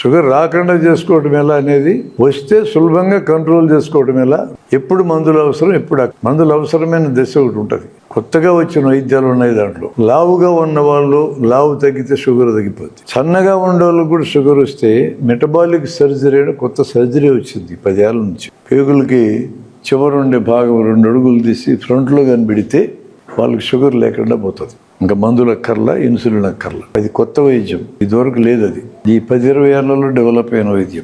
Sugar రాకుండా చేసుకోవటం ఎలా అనేది వస్తే సులభంగా కంట్రోల్ చేసుకోవటం ఎలా? ఎప్పుడు మందులు అవసరం ఎప్పుడు మందులు అవసరమైన దశ ఒకటి ఉంటుంది. కొత్తగా వచ్చిన వైద్యాలు ఉన్నాయి దాంట్లో. లావుగా ఉన్న వాళ్ళు లావు తగ్గితే షుగర్ తగ్గిపోతుంది సన్నగా ఉండే వాళ్ళకి కూడా షుగర్ వస్తే మెటబాలిక్ సర్జరీ అని కొత్త సర్జరీ వచ్చింది పదేళ్ళ నుంచి. పేగులకి చివర ఉండే భాగం రెండు అడుగులు తీసి ఫ్రంట్లో కనిపెడితే వాళ్ళకి షుగర్ లేకుండా పోతుంది. ఇంకా మందులు అక్కర్లా ఇన్సులిన్ అక్కర్లా. అది కొత్త వైద్యం. ఇదివరకు లేదు అది ఈ పది ఇరవై ఏళ్ళలో డెవలప్ అయిన వైద్యం.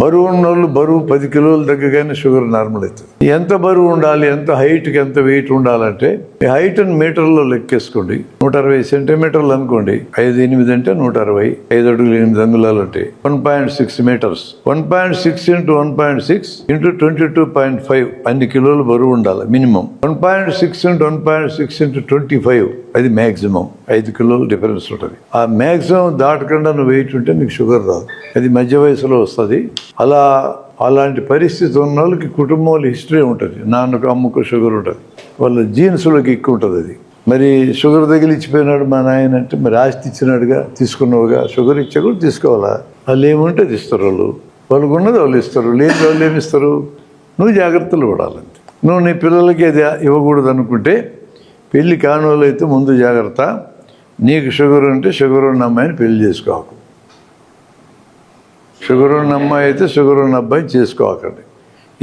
బరువు ఉన్నోళ్ళు బరువు పది కిలోలు తగ్గగానే షుగర్ నార్మల్ అవుతుంది. ఎంత బరువు ఉండాలి ఎంత హైట్కి ఎంత వెయిట్ ఉండాలంటే హైట్ని మీటర్లో లెక్కేసుకోండి. నూట అరవై సెంటీమీటర్లు అనుకోండి. ఐదు ఎనిమిది అంటే నూట అరవై ఐదు అడుగులు ఎనిమిది అంగుళాలు అంటే one point six metres. One point six into one point six into twenty two point five అన్ని కిలోలు బరువు ఉండాలి minimum. One point six into one point six into twenty five అది మ్యాక్సిమం ఐదు కిలోలు డిఫరెన్స్ ఉంటుంది. ఆ మ్యాక్సిమం దాటకుండా నువ్వు వెయిట్ ఉంటే నీకు షుగర్ రాదు. అది మధ్య వయసులో వస్తుంది. అలా అలాంటి పరిస్థితి ఉన్న వాళ్ళకి కుటుంబంలో హిస్టరీ ఉంటుంది. నాన్నకు అమ్మకు షుగర్ ఉంటుంది. వాళ్ళ జీన్స్లోకి ఎక్కువ ఉంటుంది అది. మరి షుగర్ తగిలిచ్చిపోయినాడు మా నాయన అంటే మరి ఆస్తి ఇచ్చినాడుగా తీసుకున్నావుగా షుగర్ ఇచ్చా కూడా తీసుకోవాలా? వాళ్ళు ఏముంటే అది ఇస్తారు వాళ్ళు. వాళ్ళకు ఉన్నది వాళ్ళు ఇస్తారు. లేని వాళ్ళు ఏమి ఇస్తారు? నువ్వు జాగ్రత్తలు పడాలంతే. నువ్వు నీ పిల్లలకి అది ఇవ్వకూడదు అనుకుంటే పెళ్ళి కాని వాళ్ళు అయితే ముందు జాగ్రత్త. నీకు షుగర్ ఉంటే షుగర్ ఉన్న అమ్మాయిని పెళ్ళి చేసుకోకు. షుగర్ ఉన్న అమ్మాయి అయితే షుగర్ ఉన్న అబ్బాయిని చేసుకోకండి.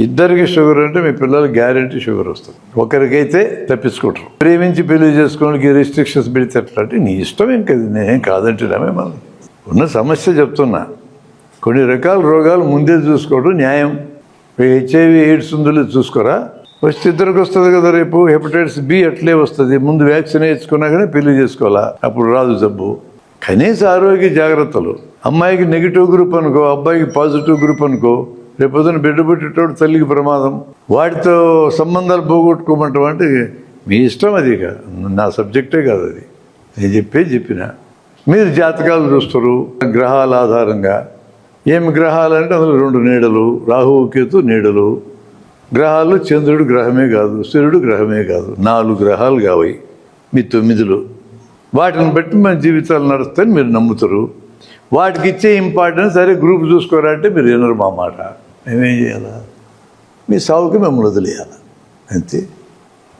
ఇద్దరికి షుగర్ అంటే మీ పిల్లలకి గ్యారంటీ షుగర్ వస్తుంది. ఒకరికైతే తప్పించుకుంటారు. ప్రేమించి పెళ్ళి చేసుకోవడానికి రిస్ట్రిక్షన్స్ పెడితే అంటే నీ ఇష్టం ఇంకా నేనేం కాదంటున్నామే మనం ఉన్న సమస్య చెప్తున్నా. కొన్ని రకాల రోగాలు ముందే చూసుకోవడం న్యాయం. హెచ్ఐవి ఎయిడ్స్ ఉందో చూసుకోరా? వస్తే ఇద్దరికి వస్తుంది కదా రేపు హెపటైటిస్ బి అట్లే వస్తుంది. ముందు వ్యాక్సిన్ వేయించుకున్నాకనే పెళ్ళి చేసుకోవాలా? అప్పుడు రాదు జబ్బు. కనీస ఆరోగ్య జాగ్రత్తలు. అమ్మాయికి నెగిటివ్ గ్రూప్ అనుకో అబ్బాయికి పాజిటివ్ గ్రూప్ అనుకో రేపొద్దున బిడ్డ పుట్టేటోడు తల్లికి ప్రమాదం. వాటితో సంబంధాలు పోగొట్టుకోమంటాం అంటే మీ ఇష్టం అది ఇక. నా సబ్జెక్టే కాదు అది. నేను చెప్పే చెప్పిన. మీరు జాతకాలు చూస్తారు గ్రహాల ఆధారంగా. ఏమి గ్రహాలు అంటే అందులో రెండు నీడలు రాహువు కేతు నీడలు. గ్రహాలు చంద్రుడు గ్రహమే కాదు సూర్యుడు గ్రహమే కాదు. నాలుగు గ్రహాలు కావాయి మీ తొమ్మిదిలో. వాటిని బట్టి మన జీవితాలు నడుస్తాయని మీరు నమ్ముతారు. వాటికి ఇచ్చే ఇంపార్టెన్స్ సరే గ్రూప్ చూసుకోరా అంటే మీరు వినరు మా మాట. మేమేం చేయాలా? మీ సావుకి మిమ్మల్ని వదిలేయాలి? అంతే.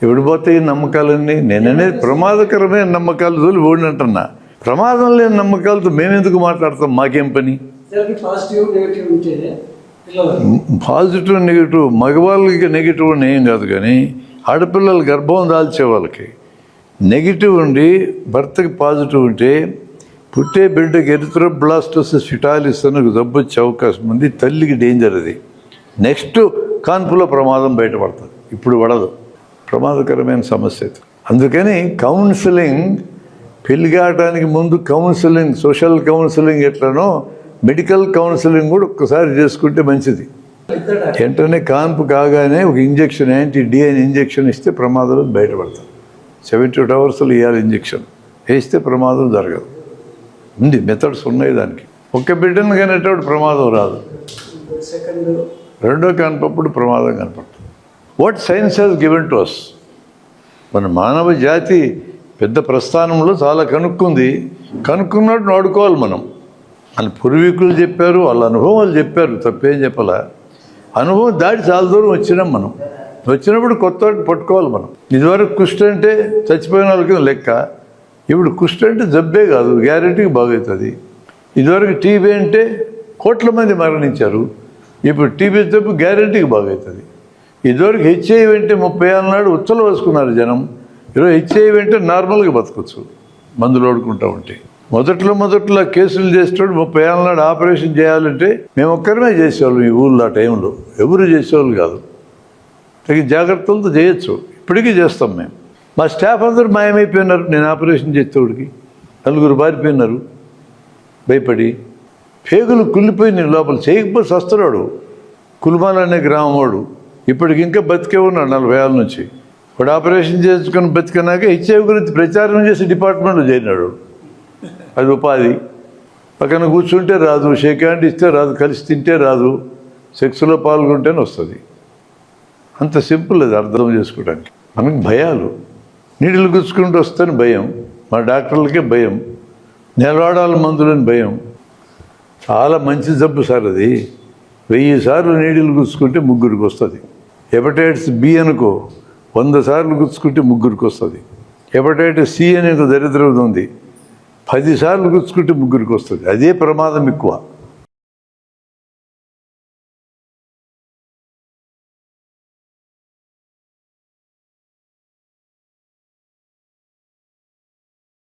ఎప్పుడు పోతే ఈ నమ్మకాలన్నీ నేననే ప్రమాదకరమైన నమ్మకాలు తోలి ఓడినంటున్నా ప్రమాదం లేని నమ్మకాలతో మేమెందుకు మాట్లాడతాం? మాకేం పని? పాజిటివ్ నెగిటివ్ ఉంటే పాజిటివ్ నెగిటివ్ మగవాళ్ళకి నెగిటివ్ అని ఏం కాదు కానీ ఆడపిల్లలు గర్భం దాల్చే వాళ్ళకి నెగిటివ్ ఉండి భర్తకి పాజిటివ్ ఉంటే పుట్టే బిడ్డకి ఎరిథ్రోబ్లాస్టోసిస్ ఫిటాలిస్ అని ఒక జబ్బు వచ్చే అవకాశం ఉంది తల్లికి డేంజర్ అది. నెక్స్ట్ కాన్పులో ప్రమాదం బయటపడుతుంది. ఇప్పుడు పడదు. ప్రమాదకరమైన సమస్య అది అందుకని కౌన్సిలింగ్ పెళ్ళి కావడానికి ముందు కౌన్సిలింగ్ సోషల్ కౌన్సిలింగ్ ఎట్లనో మెడికల్ కౌన్సిలింగ్ కూడా ఒక్కసారి చేసుకుంటే మంచిది. వెంటనే కాన్పు కాగానే ఒక ఇంజెక్షన్ యాంటీ డిఎన్ ఇంజెక్షన్ ఇస్తే ప్రమాదాలు బయటపడతాం. సెవెంటీ ఎయిట్ అవర్స్లో ఇవ్వాలి ఇంజెక్షన్. వేస్తే ప్రమాదం జరగదు. ఉంది మెథడ్స్ ఉన్నాయి దానికి. ఒక్క బిడ్డను కనేటప్పుడు ప్రమాదం రాదు. రెండో కనపప్పుడు ప్రమాదం కనపడుతుంది. What science has given to us మన మానవ జాతి పెద్ద ప్రస్థానంలో చాలా కనుక్కుంది. కనుక్కున్నట్టు వాడుకోవాలి మనం. వాళ్ళ పూర్వీకులు చెప్పారు వాళ్ళ అనుభవాలు చెప్పారు తప్పేం చెప్పాలా? అనుభవం దాటి చాలా దూరం వచ్చినాం మనం. వచ్చినప్పుడు కొత్త పట్టుకోవాలి మనం. ఇదివరకు కుష్టి అంటే చచ్చిపోయిన వాళ్ళకి లెక్క? ఇప్పుడు కుష్టి అంటే జబ్బే కాదు గ్యారెంటీకి బాగవుతుంది ఇదివరకు టీబీ అంటే కోట్ల మంది మరణించారు. ఇప్పుడు టీబీ జబ్బు గ్యారెంటీకి బాగవుతుంది ఇదివరకు హెచ్ఐవి అంటే ముప్పై ఏళ్ళ నాడు ఉచ్చలు వేసుకున్నారు జనం. ఈరోజు హెచ్ఐవి అంటే నార్మల్గా బతకచ్చు మందులు ఓడుకుంటా ఉంటే. మొదట్లో మొదట్లో కేసులు చేసేటప్పుడు ముప్పై ఏళ్ళ నాడు ఆపరేషన్ చేయాలంటే మేము ఒక్కరమే చేసేవాళ్ళం ఈ ఊళ్ళో ఆ టైంలో. ఎవరు చేసేవాళ్ళు కాదు. తగిన జాగ్రత్తలతో చేయొచ్చు. ఇప్పటికీ చేస్తాం మేము. మా స్టాఫ్ అందరూ మాయమైపోయినారు. నేను ఆపరేషన్ చేసేవాడికి నలుగురు బారిపోయినారు భయపడి. పేగులు కుళ్ళిపోయినాయి లోపల. చేయకపోతే వస్తున్నాడు కుల్మాల్ అనే గ్రామం వాడు. ఇప్పటికి ఇంకా బతికే ఉన్నాడు నలభై ఏళ్ళ నుంచి. వాడు ఆపరేషన్ చేసుకుని బతికినాక హెచ్ఐవి గురించి ప్రచారం చేసి డిపార్ట్మెంట్లో చేరినాడు. అది ఉపాధి. పక్కన కూర్చుంటే రాదు షేక్ హ్యాండ్ ఇస్తే రాదు కలిసి తింటే రాదు సెక్స్లో పాల్గొంటేనే వస్తుంది. అంత సింపుల్ అది అర్థం చేసుకోవడానికి. మనకి భయాలు. నీళ్ళు గుచ్చుకుంటూ వస్తేనే భయం. మా డాక్టర్లకే భయం. నిలవాడాలి మందులని భయం. చాలా మంచి జబ్బు సార్ అది. వెయ్యి సార్లు నీడిలు గుచ్చుకుంటే ముగ్గురికి వస్తుంది. హెపటైటిస్ బి అనుకో వంద సార్లు గుచ్చుకుంటే ముగ్గురికి వస్తుంది. హెపటైటిస్ సి అనే ఒక దరిద్రం ఉంది. పది సార్లు గుచ్చుకుంటే ముగ్గురికి వస్తుంది. అదే ప్రమాదం ఎక్కువ.